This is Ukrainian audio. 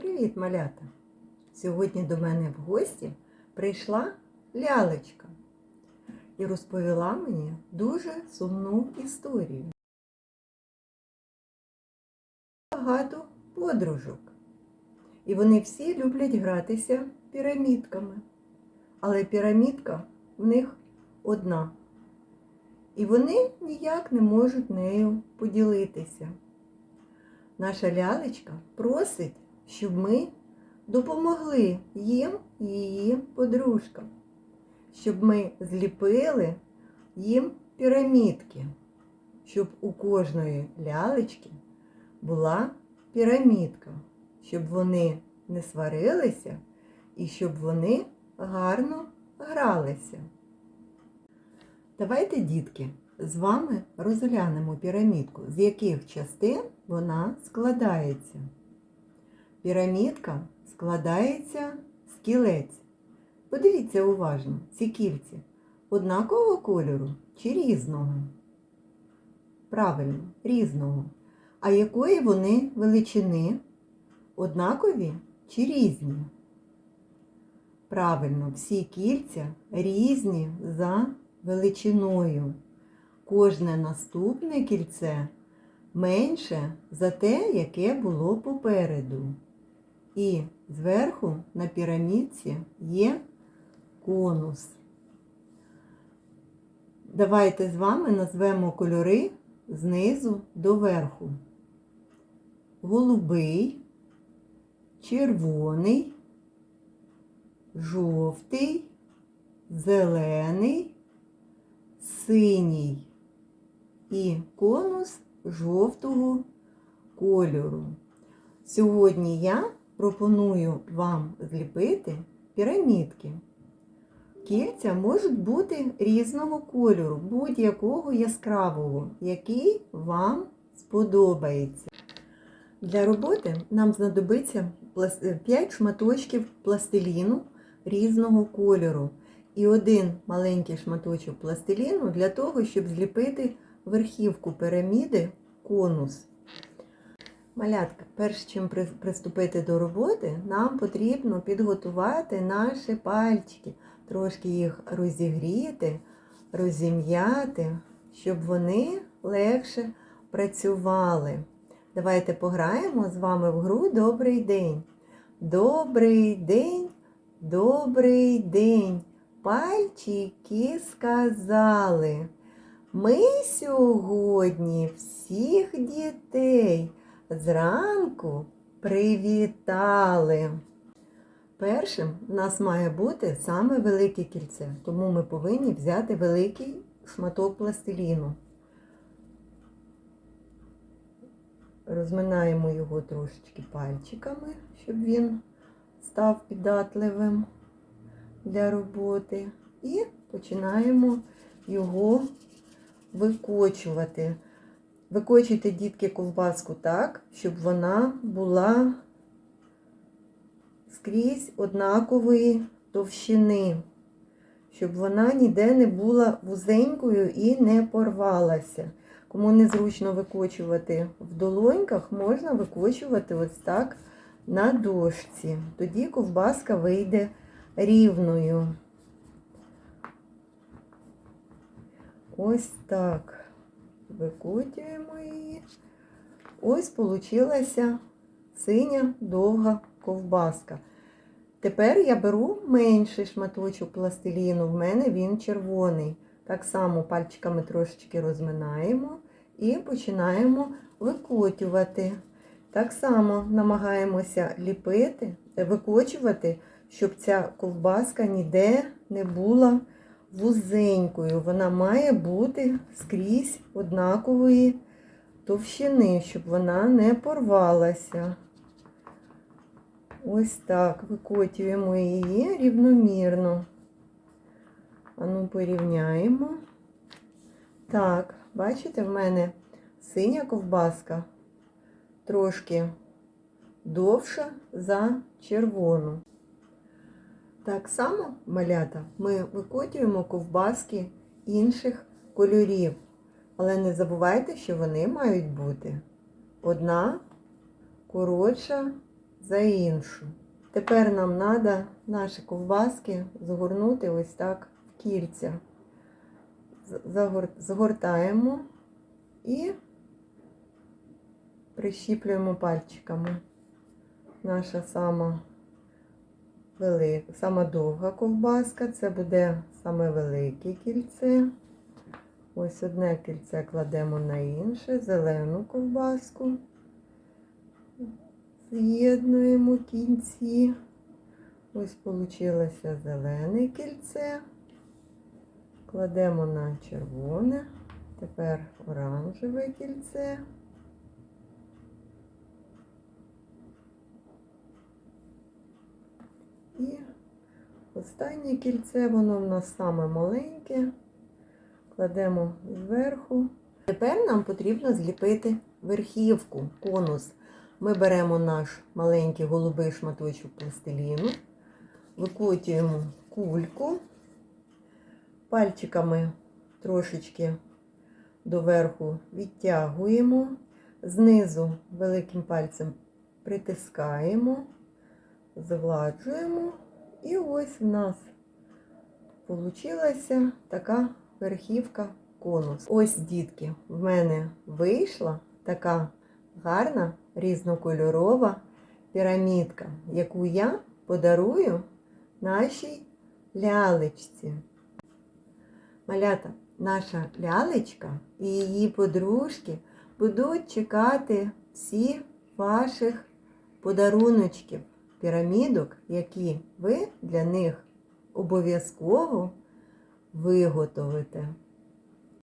Привіт, малята! Сьогодні до мене в гості прийшла лялечка і розповіла мені дуже сумну історію. Багато подружок. І вони всі люблять гратися пірамідками. Але пірамідка в них одна. І вони ніяк не можуть нею поділитися. Наша лялечка просить, щоб ми допомогли їм і її подружкам, щоб ми зліпили їм пірамідки, щоб у кожної лялечки була пірамідка, щоб вони не сварилися і щоб вони гарно гралися. Давайте, дітки, з вами розглянемо пірамідку, з яких частин вона складається. Пірамідка складається з кілець. Подивіться уважно, ці кільці однакового кольору чи різного? Правильно, різного. А якої вони величини? Однакові чи різні? Правильно, всі кільця різні за величиною. Кожне наступне кільце менше за те, яке було попереду. І зверху на пірамідці є конус. Давайте з вами назвемо кольори знизу до верху. Голубий, червоний, жовтий, зелений, синій і конус жовтого кольору. Сьогодні я пропоную вам зліпити пірамідки. Кільця можуть бути різного кольору, будь-якого яскравого, який вам сподобається. Для роботи нам знадобиться 5 шматочків пластиліну різного кольору і один маленький шматочок пластиліну для того, щоб зліпити верхівку піраміди конус. Малятка, перш чим приступити до роботи, нам потрібно підготувати наші пальчики, трошки їх розігріти, розім'яти, щоб вони легше працювали. Давайте пограємо з вами в гру Добрий день. Добрий день, добрий день. Пальчики сказали. Ми сьогодні всіх дітей зранку привітали. Першим в нас має бути саме велике кільце, тому ми повинні взяти великий шматок пластиліну. Розминаємо його трошечки пальчиками, щоб він став піддатливим для роботи. І починаємо його викочувати. Викочуйте, дітки, ковбаску так, щоб вона була скрізь однакової товщини, щоб вона ніде не була вузенькою і не порвалася. Кому незручно викочувати в долоньках, можна викочувати ось так на дошці. Тоді ковбаска вийде рівною. Ось так. Викотуємо її. Ось получилася синя довга ковбаска. Тепер я беру менший шматочок пластиліну, в мене він червоний. Так само пальчиками трошечки розминаємо і починаємо викотювати. Так само намагаємося ліпити, викочувати, щоб ця ковбаска ніде не була вузенькою. Вона має бути скрізь однакової товщини, щоб вона не порвалася. Ось так викотюємо її рівномірно. Ану, порівняємо. Так, бачите, в мене синя ковбаска трошки довша за червону. Так само, малята, ми викотуємо ковбаски інших кольорів. Але не забувайте, що вони мають бути одна коротша за іншу. Тепер нам треба наші ковбаски згорнути ось так в кільця. Згортаємо і прищіплюємо пальчиками. Наша сама велика, сама довга ковбаска, це буде саме велике кільце. Ось одне кільце кладемо на інше, зелену ковбаску. З'єднуємо кінці. Ось вийшло зелене кільце. Кладемо на червоне. Тепер оранжеве кільце. І останнє кільце, воно в нас саме маленьке. Кладемо зверху. Тепер нам потрібно зліпити верхівку, конус. Ми беремо наш маленький голубий шматочок пластиліну, викотуємо кульку, пальчиками трошечки доверху відтягуємо, знизу великим пальцем притискаємо, згладжуємо. І ось в нас получилася така верхівка конус. Ось, дітки, в мене вийшла така гарна різнокольорова пірамідка, яку я подарую нашій лялечці. Малята, наша лялечка і її подружки будуть чекати всіх ваших подаруночків, пірамідок, які ви для них обов'язково виготовите.